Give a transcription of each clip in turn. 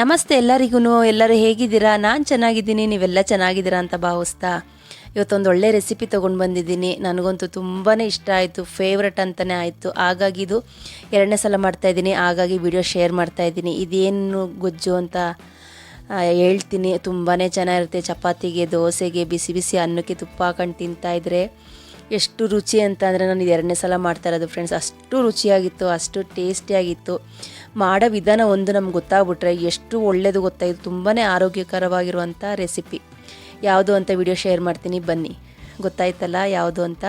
ನಮಸ್ತೆ ಎಲ್ಲರಿಗೂ ಎಲ್ಲರೂ ಹೇಗಿದ್ದೀರಾ? ನಾನು ಚೆನ್ನಾಗಿದ್ದೀನಿ, ನೀವೆಲ್ಲ ಚೆನ್ನಾಗಿದ್ದೀರಾ ಅಂತ ಭಾವಿಸ್ತಾ ಇವತ್ತೊಂದು ಒಳ್ಳೆ ರೆಸಿಪಿ ತೊಗೊಂಡು ಬಂದಿದ್ದೀನಿ. ನನಗಂತೂ ತುಂಬಾ ಇಷ್ಟ ಆಯಿತು ಫೇವ್ರೆಟ್ ಅಂತಲೇ ಆಯಿತು. ಹಾಗಾಗಿ ಇದು ಎರಡನೇ ಸಲ ಮಾಡ್ತಾಯಿದ್ದೀನಿ ಹಾಗಾಗಿ ವಿಡಿಯೋ ಶೇರ್ ಮಾಡ್ತಾಯಿದ್ದೀನಿ ಇದೇನು ಗೊಜ್ಜು ಅಂತ ಹೇಳ್ತೀನಿ. ತುಂಬಾ ಚೆನ್ನಾಗಿರುತ್ತೆ. ಚಪಾತಿಗೆ, ದೋಸೆಗೆ, ಬಿಸಿ ಬಿಸಿ ಅನ್ನಕ್ಕೆ ತುಪ್ಪ ಹಾಕೊಂಡು ತಿಂತಾಯಿದ್ರೆ ಎಷ್ಟು ರುಚಿ ಅಂತ ಅಂದರೆ ನಾನು ಎರಡನೇ ಸಲ ಮಾಡ್ತಾ ಇರೋದು ಫ್ರೆಂಡ್ಸ್ ಅಷ್ಟು ರುಚಿಯಾಗಿತ್ತು, ಅಷ್ಟು ಟೇಸ್ಟಿಯಾಗಿತ್ತು ಮಾಡೋ ವಿಧಾನ ಒಂದು ನಮ್ಗೆ ಗೊತ್ತಾಗ್ಬಿಟ್ರೆ ಎಷ್ಟು ಒಳ್ಳೆಯದು ಗೊತ್ತಾಯಿತು ತುಂಬಾ ಆರೋಗ್ಯಕರವಾಗಿರುವಂಥ ರೆಸಿಪಿ ಯಾವುದು ಅಂತ ವಿಡಿಯೋ ಶೇರ್ ಮಾಡ್ತೀನಿ, ಬನ್ನಿ. ಗೊತ್ತಾಯ್ತಲ್ಲ ಯಾವುದು ಅಂತ?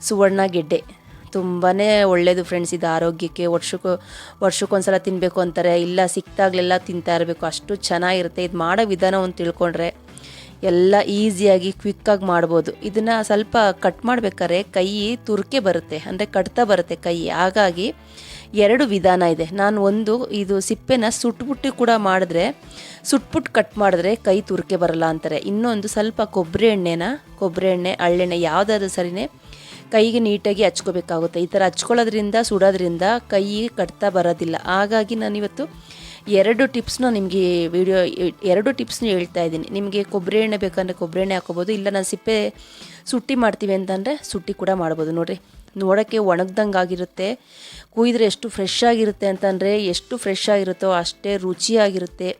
ಸುವರ್ಣ ಗೆಡ್ಡೆ. ತುಂಬಾ ಒಳ್ಳೆಯದು ಫ್ರೆಂಡ್ಸ್ ಇದು ಆರೋಗ್ಯಕ್ಕೆ. ವರ್ಷಕ್ಕೂ, ವರ್ಷಕ್ಕೊಂದ್ಸಲ ತಿನ್ನಬೇಕು ಅಂತಾರೆ. ಇಲ್ಲ ಸಿಕ್ತಾಗಲೆಲ್ಲ ತಿಂತಾ ಇರಬೇಕು. ಅಷ್ಟು ಚೆನ್ನಾಗಿರುತ್ತೆ. ಇದು ಮಾಡೋ ವಿಧಾನ ಒಂದು ತಿಳ್ಕೊಂಡ್ರೆ. ಎಲ್ಲ ಈಸಿಯಾಗಿ ಕ್ವಿಕ್ಕಾಗಿ ಮಾಡ್ಬೋದು. ಇದನ್ನು ಸ್ವಲ್ಪ ಕಟ್ ಮಾಡ್ಬೇಕಾದ್ರೆ ಕೈ ತುರ್ಕೆ ಬರುತ್ತೆ, ಅಂದರೆ ಕಟ್ತಾ ಬರುತ್ತೆ ಕೈ. ಹಾಗಾಗಿ ಎರಡು ವಿಧಾನ ಇದೆ. ನಾನು ಒಂದು, ಇದು ಸಿಪ್ಪೆನ ಸುಟ್ಬಿಟ್ಟು ಕೂಡ ಮಾಡಿದ್ರೆ ಸುಟ್ಬಿಟ್ಟು ಕಟ್ ಮಾಡಿದ್ರೆ ಕೈ ತುರ್ಕೆ ಬರಲ್ಲ ಅಂತಾರೆ. ಇನ್ನೊಂದು ಸ್ವಲ್ಪ ಕೊಬ್ಬರಿ ಎಣ್ಣೆನ ಕೊಬ್ಬರಿ ಎಣ್ಣೆ, ಹಳ್ಳೆಣ್ಣೆ ಯಾವುದಾದ್ರೂ ಸರಿನೇ ಕೈಗೆ ನೀಟಾಗಿ ಹಚ್ಕೋಬೇಕಾಗುತ್ತೆ. ಈ ಥರ ಹಚ್ಕೊಳ್ಳೋದ್ರಿಂದ, ಸುಡೋದ್ರಿಂದ ಕೈ ಕಟ್ತಾ ಬರೋದಿಲ್ಲ. ಹಾಗಾಗಿ ನಾನಿವತ್ತು ಎರಡು ಟಿಪ್ಸ್ನ ನಿಮಗೆ ವಿಡಿಯೋ ಎರಡು ಟಿಪ್ಸ್ನ ಹೇಳ್ತಾ ಇದ್ದೀನಿ. ನಿಮಗೆ ಕೊಬ್ಬರಿ ಎಣ್ಣೆ ಬೇಕಂದರೆ ಕೊಬ್ಬರಿ ಎಣ್ಣೆ ಹಾಕೋಬೋದು ಇಲ್ಲ ನಾನು ಸಿಪ್ಪೆ ಸುಟ್ಟಿ ಮಾಡ್ತೀವಿ ಅಂತಂದರೆ ಸುಟ್ಟಿ ಕೂಡ ಮಾಡ್ಬೋದು. ನೋಡಿರಿ ನೋಡೋಕ್ಕೆ ಒಣಗ್ದಂಗೆ ಆಗಿರುತ್ತೆ, ಕುಯ್ದರೆ ಎಷ್ಟು ಫ್ರೆಶ್ ಆಗಿರುತ್ತೆ ಅಂತಂದರೆ ಎಷ್ಟು ಫ್ರೆಶ್ ಆಗಿರುತ್ತೋ ಅಷ್ಟೇ ರುಚಿಯಾಗಿರುತ್ತೆ.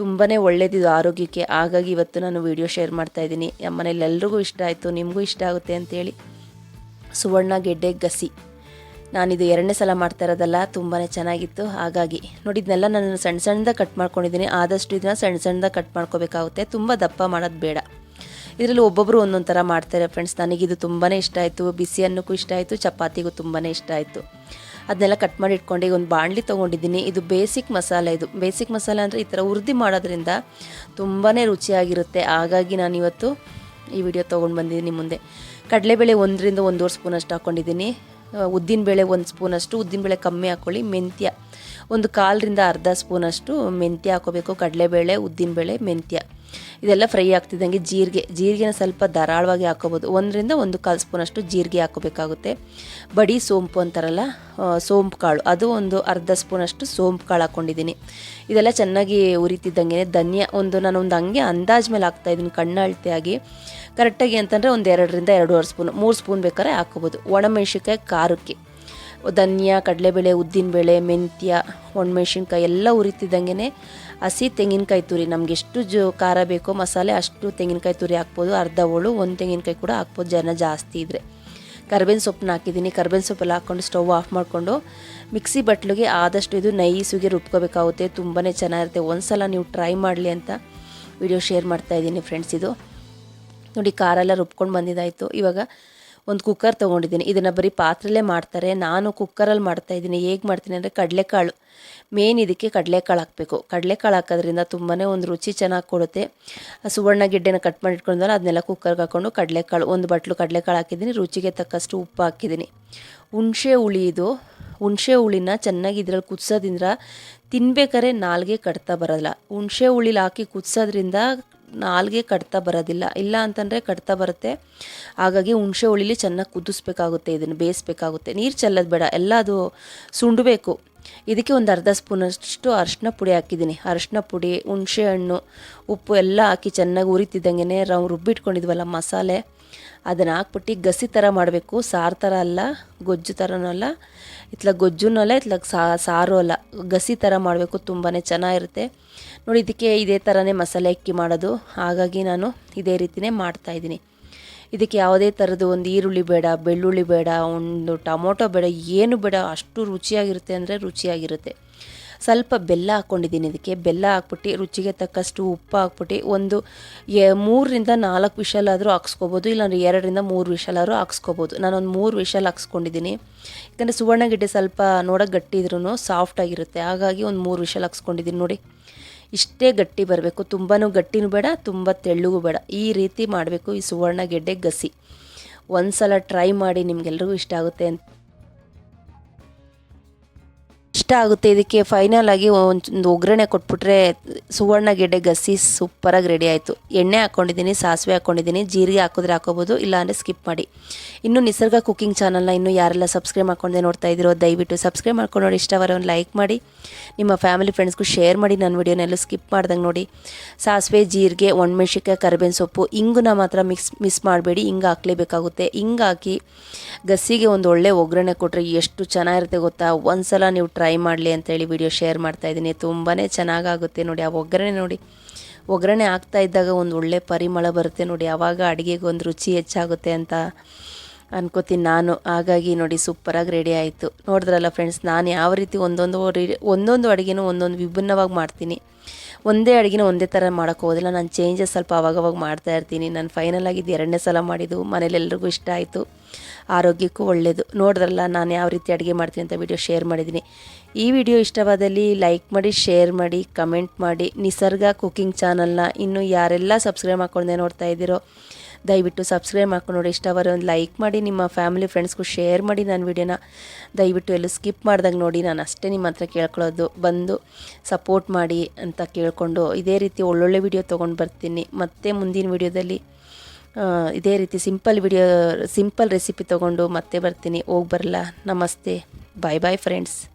ತುಂಬಾ ಒಳ್ಳೆಯದಿದು ಆರೋಗ್ಯಕ್ಕೆ. ಹಾಗಾಗಿ ಇವತ್ತು ನಾನು ವಿಡಿಯೋ ಶೇರ್ ಮಾಡ್ತಾ ಇದ್ದೀನಿ. ನಮ್ಮ ಮನೇಲಿ ಎಲ್ರಿಗೂ ಇಷ್ಟ ಆಯಿತು, ನಿಮಗೂ ಇಷ್ಟ ಆಗುತ್ತೆ ಅಂತೇಳಿ. ಸುವರ್ಣ ಗೆಡ್ಡೆ ಗಸಿ. ನಾನಿದು ಎರಡನೇ ಸಲ ಮಾಡ್ತಾ ಇರೋದಲ್ಲ ತುಂಬಾ ಚೆನ್ನಾಗಿತ್ತು. ಹಾಗಾಗಿ ನೋಡಿ ಇದನ್ನೆಲ್ಲ ನಾನು ಸಣ್ಣ ಸಣ್ಣದಾಗ ಕಟ್ ಮಾಡ್ಕೊಂಡಿದ್ದೀನಿ. ಆದಷ್ಟು ಇದನ್ನ ಸಣ್ಣ ಸಣ್ಣದಾಗ ಕಟ್ ಮಾಡ್ಕೋಬೇಕಾಗುತ್ತೆ. ತುಂಬ ದಪ್ಪ ಮಾಡೋದು ಬೇಡ. ಇದರಲ್ಲಿ ಒಬ್ಬೊಬ್ಬರು ಒಂದೊಂದು ಥರ ಮಾಡ್ತಾರೆ ಫ್ರೆಂಡ್ಸ್ ನನಗಿದು ತುಂಬಾ ಇಷ್ಟ ಆಯಿತು. ಬಿಸಿ ಅನ್ನಕ್ಕೂ ಇಷ್ಟ ಆಯಿತು. ಚಪಾತಿಗೂ ತುಂಬಾ ಇಷ್ಟ ಆಯಿತು. ಅದನ್ನೆಲ್ಲ ಕಟ್ ಮಾಡಿ ಇಟ್ಕೊಂಡು ಈಗ ಒಂದು ಬಾಣಲಿ ತೊಗೊಂಡಿದ್ದೀನಿ. ಇದು ಬೇಸಿಕ್ ಮಸಾಲೆ ಇದು. ಬೇಸಿಕ್ ಮಸಾಲೆ ಅಂದರೆ ಈ ಥರ ಉರ್ದಿ ಮಾಡೋದ್ರಿಂದ ತುಂಬಾ ರುಚಿಯಾಗಿರುತ್ತೆ. ಹಾಗಾಗಿ ನಾನಿವತ್ತು ಈ ವಿಡಿಯೋ ತೊಗೊಂಡು ಬಂದಿದ್ದೀನಿ ಮುಂದೆ. ಕಡಲೆಬೇಳೆ ಒಂದರಿಂದ ಒಂದೂವರೆ ಸ್ಪೂನಷ್ಟು ಹಾಕ್ಕೊಂಡಿದ್ದೀನಿ ಉದ್ದಿನಬೇಳೆ ಒಂದು ಸ್ಪೂನಷ್ಟು ಉದ್ದಿನಬೇಳೆ ಕಮ್ಮಿ ಹಾಕ್ಕೊಳ್ಳಿ ಮೆಂತ್ಯ. ಒಂದು ಕಾಲರಿಂದ ಅರ್ಧ ಸ್ಪೂನಷ್ಟು ಮೆಂತ್ಯ ಹಾಕೋಬೇಕು, ಕಡಲೆಬೇಳೆ ಉದ್ದಿನಬೇಳೆ ಮೆಂತ್ಯ. ಇದೆಲ್ಲ ಫ್ರೈ ಆಗ್ತಿದ್ದಂಗೆ ಜೀರಿಗೆ. ಜೀರಿಗೆನ ಸ್ವಲ್ಪ ಧಾರಾಳವಾಗಿ ಹಾಕೋಬೋದು. ಒಂದರಿಂದ ಒಂದು ಕಾಲು ಸ್ಪೂನಷ್ಟು ಜೀರಿಗೆ ಹಾಕೋಬೇಕಾಗುತ್ತೆ. ಬಡಿ ಸೋಂಪು ಅಂತಾರಲ್ಲ ಸೋಂಪು ಕಾಳು ಅದು ಒಂದು ಅರ್ಧ ಸ್ಪೂನಷ್ಟು ಸೋಂಪು ಕಾಳು ಹಾಕ್ಕೊಂಡಿದ್ದೀನಿ ಇದೆಲ್ಲ ಚೆನ್ನಾಗಿ ಉರಿತಿದ್ದಂಗೆ ಧನ್ಯ, ಒಂದು ನಾನು ಒಂದು ಹಂಗೆ ಅಂದಾಜ್ ಮೇಲೆ ಹಾಕ್ತಾಯಿದ್ದೀನಿ ಕಣ್ಣು ಅಳತೆಯಾಗಿ ಕರೆಕ್ಟಾಗಿ ಅಂತಂದರೆ ಒಂದು ಎರಡರಿಂದ ಎರಡೂವರೆ ಸ್ಪೂನ್, ಮೂರು ಸ್ಪೂನ್ ಬೇಕಾದ್ರೆ ಹಾಕೋಬೋದು ಒಣಮೆಣ್ಸಿನ್ಕಾಯಿ, ಖಾರಕ್ಕೆ. ಧನ್ಯ, ಕಡಲೆಬೇಳೆ, ಉದ್ದಿನಬೇಳೆ, ಮೆಂತ್ಯ, ಒಣಮೆಣ್ಸಿನ್ಕಾಯಿ ಎಲ್ಲ ಉರಿತಿದ್ದಂಗೆ ಹಸಿ ತೆಂಗಿನಕಾಯಿ ತುರಿ. ನಮ್ಗೆ ಎಷ್ಟು ಜೋ ಖಾರ ಬೇಕೋ ಮಸಾಲೆ ಅಷ್ಟು ತೆಂಗಿನಕಾಯಿ ತುರಿ ಹಾಕ್ಬೋದು. ಅರ್ಧ ಹೋಳು ಒಂದು ತೆಂಗಿನಕಾಯಿ ಕೂಡ ಹಾಕ್ಬೋದು. ಜನ ಜಾಸ್ತಿ ಇದ್ದರೆ ಕರ್ಬೇವಿನ ಸೊಪ್ಪನ್ನ ಹಾಕಿದ್ದೀನಿ. ಕರ್ಬೇವಿನ ಸೊಪ್ಪೆಲ್ಲ ಹಾಕ್ಕೊಂಡು ಸ್ಟವ್ ಆಫ್ ಮಾಡಿಕೊಂಡು ಮಿಕ್ಸಿ ಬಟ್ಲಿಗೆ ಆದಷ್ಟು ಇದು ನೈಸುಗೆ ರುಬ್ಕೋಬೇಕಾಗುತ್ತೆ. ತುಂಬಾ ಚೆನ್ನಾಗಿರುತ್ತೆ. ಒಂದು ಸಲ ನೀವು ಟ್ರೈ ಮಾಡಲಿ ಅಂತ ವಿಡಿಯೋ ಶೇರ್ ಮಾಡ್ತಾ ಇದ್ದೀನಿ ಫ್ರೆಂಡ್ಸ್ ಇದು. ನೋಡಿ ಎಲ್ಲ ರುಬ್ಕೊಂಡು ಬಂದಿದ್ದಾಯಿತು. ಇವಾಗ ಒಂದು ಕುಕ್ಕರ್ ತೊಗೊಂಡಿದ್ದೀನಿ. ಇದನ್ನು ಬರೀ ಪಾತ್ರೆಲೇ ಮಾಡ್ತಾರೆ. ನಾನು ಕುಕ್ಕರಲ್ಲಿ ಮಾಡ್ತಾ ಇದ್ದೀನಿ. ಹೇಗೆ ಮಾಡ್ತೀನಿ ಅಂದರೆ ಕಡಲೆಕಾಳು. ಮೇನ್ ಇದಕ್ಕೆ ಕಡಲೆಕಾಳು ಹಾಕಬೇಕು. ಕಡಲೆಕಾಳು ಹಾಕೋದ್ರಿಂದ ತುಂಬಾ ಒಂದು ರುಚಿ ಚೆನ್ನಾಗಿ ಕೊಡುತ್ತೆ. ಸುವರ್ಣ ಗಿಡ್ಡೆನ ಕಟ್ ಮಾಡಿ ಇಟ್ಕೊಂಡ್ರೆ ಅದನ್ನೆಲ್ಲ ಕುಕ್ಕರ್ಗೆ ಹಾಕ್ಕೊಂಡು ಕಡಲೆಕಾಳು, ಒಂದು ಬಟ್ಲು ಕಡಲೆಕಾಳು ಹಾಕಿದ್ದೀನಿ. ರುಚಿಗೆ ತಕ್ಕಷ್ಟು ಉಪ್ಪು ಹಾಕಿದ್ದೀನಿ. ಹುಣಸೆ ಹುಳಿ ಇದು. ಹುಣಸೆ ಹುಳಿನ ಚೆನ್ನಾಗಿ ಇದ್ರಲ್ಲಿ ಕುದಿಸೋದ್ರಿಂದ ತಿನ್ಬೇಕಾರೆ ನಾಲ್ಗೆ ಕಟ್ತಾ ಬರೋಲ್ಲ ಹುಣಸೆ ಹುಳಿಲಿ ಹಾಕಿ ಕುದಿಸೋದ್ರಿಂದ ನಾಲ್ಗೆ ಕಡ್ತಾ ಬರೋದಿಲ್ಲ. ಇಲ್ಲ ಅಂತಂದರೆ ಕಡ್ತಾ ಬರುತ್ತೆ. ಹಾಗಾಗಿ ಹುಣಸೆ ಹುಳಿಲಿ ಚೆನ್ನಾಗಿ ಕುದಿಸ್ಬೇಕಾಗುತ್ತೆ, ಇದನ್ನು ಬೇಯಿಸ್ಬೇಕಾಗುತ್ತೆ. ನೀರು ಚೆಲ್ಲೋದು ಬೇಡ ಎಲ್ಲ ಅದು ಸುಂಡಬೇಕು. ಇದಕ್ಕೆ ಒಂದು ಅರ್ಧ ಸ್ಪೂನಷ್ಟು ಅರಿಶಿನ ಪುಡಿ ಹಾಕಿದ್ದೀನಿ. ಅರಿಶಿನ ಪುಡಿ, ಹುಣಸೆ ಹಣ್ಣು, ಉಪ್ಪು ಎಲ್ಲ ಹಾಕಿ ಚೆನ್ನಾಗಿ ಉರಿತಿದ್ದಂಗೆ ನಾವು ರುಬ್ಬಿಟ್ಕೊಂಡಿದ್ವಲ್ಲ ಮಸಾಲೆ. ಅದನ್ನು ಹಾಕ್ಬಿಟ್ಟು ಗಸಿ ಥರ ಮಾಡಬೇಕು. ಸಾರು ಥರ ಅಲ್ಲ, ಗೊಜ್ಜು ಥರನೂ ಅಲ್ಲ. ಇತ್ಲಾಗ ಗೊಜ್ಜುನೂ ಅಲ್ಲ ಇತ್ಲಾಗ ಸಾರು ಅಲ್ಲ. ಗಸಿ ಥರ ಮಾಡಬೇಕು ತುಂಬಾ ಚೆನ್ನಾಗಿರುತ್ತೆ. ನೋಡಿ, ಇದಕ್ಕೆ ಇದೇ ಥರನೇ ಮಸಾಲೆ ಅಕ್ಕಿ ಮಾಡೋದು. ಹಾಗಾಗಿ ನಾನು ಇದೇ ರೀತಿಯೇ ಮಾಡ್ತಾಯಿದ್ದೀನಿ ಇದಕ್ಕೆ ಯಾವುದೇ ಥರದ್ದು ಒಂದು ಈರುಳ್ಳಿ ಬೇಡ, ಬೆಳ್ಳುಳ್ಳಿ ಬೇಡ, ಒಂದು ಟೊಮೊಟೊ ಬೇಡ, ಏನು ಬೇಡ, ಅಷ್ಟು ರುಚಿಯಾಗಿರುತ್ತೆ ಅಂದರೆ ರುಚಿಯಾಗಿರುತ್ತೆ. ಸ್ವಲ್ಪ ಬೆಲ್ಲ ಹಾಕ್ಕೊಂಡಿದ್ದೀನಿ ಇದಕ್ಕೆ. ಬೆಲ್ಲ ಹಾಕ್ಬಿಟ್ಟು, ರುಚಿಗೆ ತಕ್ಕಷ್ಟು ಉಪ್ಪು ಹಾಕ್ಬಿಟ್ಟು, ಒಂದು ಮೂರರಿಂದ ನಾಲ್ಕು ವಿಷಲಾದರೂ ಹಾಕ್ಸ್ಕೊಬೋದು, ಇಲ್ಲಾಂದ್ರೆ ಎರಡರಿಂದ ಮೂರು ವಿಷಲಾದರೂ ಹಾಕ್ಸ್ಕೊಬೋದು. ನಾನೊಂದು ಮೂರು ವಿಷಲ್ ಹಾಕ್ಸ್ಕೊಂಡಿದ್ದೀನಿ. ಯಾಕಂದರೆ ಸುವರ್ಣಗೆಡ್ಡೆ ಸ್ವಲ್ಪ ನೋಡೋಕೆ ಗಟ್ಟಿ ಇದ್ರೂ ಸಾಫ್ಟಾಗಿರುತ್ತೆ ಹಾಗಾಗಿ ಒಂದು ಮೂರು ವಿಷಲ್ ಹಾಕ್ಸ್ಕೊಂಡಿದ್ದೀನಿ ನೋಡಿ. ಇಷ್ಟೇ ಗಟ್ಟಿ ಬರಬೇಕು. ತುಂಬಾ ಗಟ್ಟಿನೂ ಬೇಡ, ತುಂಬ ತೆಳ್ಳಗೂ ಬೇಡ. ಈ ರೀತಿ ಮಾಡಬೇಕು ಈ ಸುವರ್ಣಗೆಡ್ಡೆ ಗಸಿ. ಒಂದು ಸಲ ಟ್ರೈ ಮಾಡಿ ನಿಮಗೆಲ್ಲರಿಗೂ ಇಷ್ಟ ಆಗುತ್ತೆ ಅಂತ. ಇಷ್ಟ ಆಗುತ್ತೆ. ಇದಕ್ಕೆ ಫೈನಲ್ ಆಗಿ ಒಂದು ಒಗ್ಗರಣೆ ಕೊಟ್ಬಿಟ್ರೆ ಸುವರ್ಣ ಗೆಡ್ಡೆ ಗಸಿ ಸೂಪರಾಗಿ ರೆಡಿ ಆಯಿತು. ಎಣ್ಣೆ ಹಾಕ್ಕೊಂಡಿದ್ದೀನಿ ಸಾಸಿವೆ ಹಾಕ್ಕೊಂಡಿದ್ದೀನಿ ಜೀರಿಗೆ ಹಾಕಿದ್ರೆ ಹಾಕೋಬೋದು ಇಲ್ಲಾಂದರೆ ಸ್ಕಿಪ್ ಮಾಡಿ. ಇನ್ನು ನಿಸರ್ಗ ಕುಕಿಂಗ್ ಚಾನಲ್ನ ಇನ್ನು ಯಾರೆಲ್ಲ ಸಬ್ಸ್ಕ್ರೈಬ್ ಮಾಡ್ಕೊಂಡೆ ನೋಡ್ತಾ ಇದ್ದೀರೋ, ದಯವಿಟ್ಟು ಸಬ್ಸ್ಕ್ರೈಬ್ ಮಾಡ್ಕೊಂಡು ನೋಡಿ. ಇಷ್ಟವರ ಒಂದು ಲೈಕ್ ಮಾಡಿ. ನಿಮ್ಮ ಫ್ಯಾಮಿಲಿ ಫ್ರೆಂಡ್ಸ್ಗೂ ಶೇರ್ ಮಾಡಿ. ನನ್ನ ವಿಡಿಯೋನೆಲ್ಲ ಸ್ಕಿಪ್ ಮಾಡ್ದಂಗೆ ನೋಡಿ. ಸಾಸಿವೆ, ಜೀರಿಗೆ ಒಣಮೆಣ್ಸಿಕಾಯಿ ಕರಿಬೇವಿನ ಸೊಪ್ಪು, ಇಂಗುನ ಮಾತ್ರ ಮಿಕ್ಸ್ ಮಿಸ್ ಮಾಡಬೇಡಿ. ಹಿಂಗೆ ಹಾಕ್ಲೇಬೇಕಾಗುತ್ತೆ. ಹಿಂಗೆ ಹಾಕಿ ಗಸಿಗೆ ಒಂದು ಒಳ್ಳೆ ಒಗ್ಗರಣೆ ಕೊಟ್ಟರೆ ಎಷ್ಟು ಚೆನ್ನಾಗಿರುತ್ತೆ ಗೊತ್ತಾ? ಒಂದ್ಸಲ ನೀವು ಟ್ರೈ ಮಾಡಲಿ ಅಂತೇಳಿ ವಿಡಿಯೋ ಶೇರ್ ಮಾಡ್ತಾ ಇದ್ದೀನಿ. ತುಂಬಾ ಚೆನ್ನಾಗಾಗುತ್ತೆ ನೋಡಿ. ಆ ಒಗ್ಗರಣೆ ನೋಡಿ. ಒಗ್ಗರಣೆ ಆಗ್ತಾ ಇದ್ದಾಗ ಒಂದು ಒಳ್ಳೆ ಪರಿಮಳ ಬರುತ್ತೆ ನೋಡಿ. ಆವಾಗ ಅಡುಗೆಗೆ ಒಂದು ರುಚಿ ಹೆಚ್ಚಾಗುತ್ತೆ ಅಂತ ಅನ್ಕೋತೀನಿ ನಾನು. ಹಾಗಾಗಿ ನೋಡಿ, ಸೂಪರಾಗಿ ರೆಡಿ ಆಯಿತು. ನೋಡಿದ್ರಲ್ಲ ಫ್ರೆಂಡ್ಸ್ ನಾನು ಯಾವ ರೀತಿ ಒಂದೊಂದು ಒಂದೊಂದು ಅಡುಗೆನೂ ಒಂದೊಂದು ವಿಭಿನ್ನವಾಗಿ ಮಾಡ್ತೀನಿ. ಒಂದೇ ಅಡುಗೆನೂ ಒಂದೇ ಥರ ಮಾಡೋಕ್ಕೆ ಹೋಗೋದಿಲ್ಲ. ನಾನು ಚೇಂಜಸ್ ಸ್ವಲ್ಪ ಅವಾಗವಾಗ ಮಾಡ್ತಾ ಇರ್ತೀನಿ. ನಾನು ಫೈನಲ್ ಆಗಿದ್ದು ಎರಡನೇ ಸಲ ಮಾಡಿದ್ದು. ಮನೇಲಿ ಎಲ್ರಿಗೂ ಇಷ್ಟ ಆಯಿತು. ಆರೋಗ್ಯಕ್ಕೂ ಒಳ್ಳೆಯದು ನೋಡಿದ್ರಲ್ಲ ನಾನು ಯಾವ ರೀತಿ ಅಡುಗೆ ಮಾಡ್ತೀನಿ ಅಂತ ವಿಡಿಯೋ ಶೇರ್ ಮಾಡಿದ್ದೀನಿ. ಈ ವಿಡಿಯೋ ಇಷ್ಟವಾದಲ್ಲಿ ಲೈಕ್ ಮಾಡಿ ಶೇರ್ ಮಾಡಿ ಕಮೆಂಟ್ ಮಾಡಿ. ನಿಸರ್ಗ ಕುಕಿಂಗ್ ಚಾನಲ್ನ ಇನ್ನೂ ಯಾರೆಲ್ಲ ಸಬ್ಸ್ಕ್ರೈಬ್ ಮಾಡ್ಕೊಂಡೆ ನೋಡ್ತಾ ಇದ್ದೀರೋ, ದಯವಿಟ್ಟು ಸಬ್ಸ್ಕ್ರೈಬ್ ಮಾಡ್ಕೊಂಡು ನೋಡಿ. ಇಷ್ಟವಾದ್ರೆ ಒಂದು ಲೈಕ್ ಮಾಡಿ, ನಿಮ್ಮ ಫ್ಯಾಮಿಲಿ ಫ್ರೆಂಡ್ಸ್ಗೂ ಶೇರ್ ಮಾಡಿ ನನ್ನ ವಿಡಿಯೋನ ದಯವಿಟ್ಟು ಎಲ್ಲೂ ಸ್ಕಿಪ್ ಮಾಡ್ದಂಗೆ ನೋಡಿ. ನಾನು ಅಷ್ಟೇ ನಿಮ್ಮ ಹತ್ರ ಕೇಳ್ಕೊಳ್ಳೋದು, ಬಂದು ಸಪೋರ್ಟ್ ಮಾಡಿ ಅಂತ ಕೇಳಿಕೊಂಡು ಇದೇ ರೀತಿ ಒಳ್ಳೊಳ್ಳೆ ವಿಡಿಯೋ ತೊಗೊಂಡು ಬರ್ತೀನಿ. ಮತ್ತೆ ಮುಂದಿನ ವಿಡಿಯೋದಲ್ಲಿ ಇದೇ ರೀತಿ ಸಿಂಪಲ್ ವಿಡಿಯೋ, ಸಿಂಪಲ್ ರೆಸಿಪಿ ತೊಗೊಂಡು ಮತ್ತೆ ಬರ್ತೀನಿ. ಹೋಗಿ ಬರಲ್ಲ ನಮಸ್ತೆ. ಬಾಯ್ ಬಾಯ್ ಫ್ರೆಂಡ್ಸ್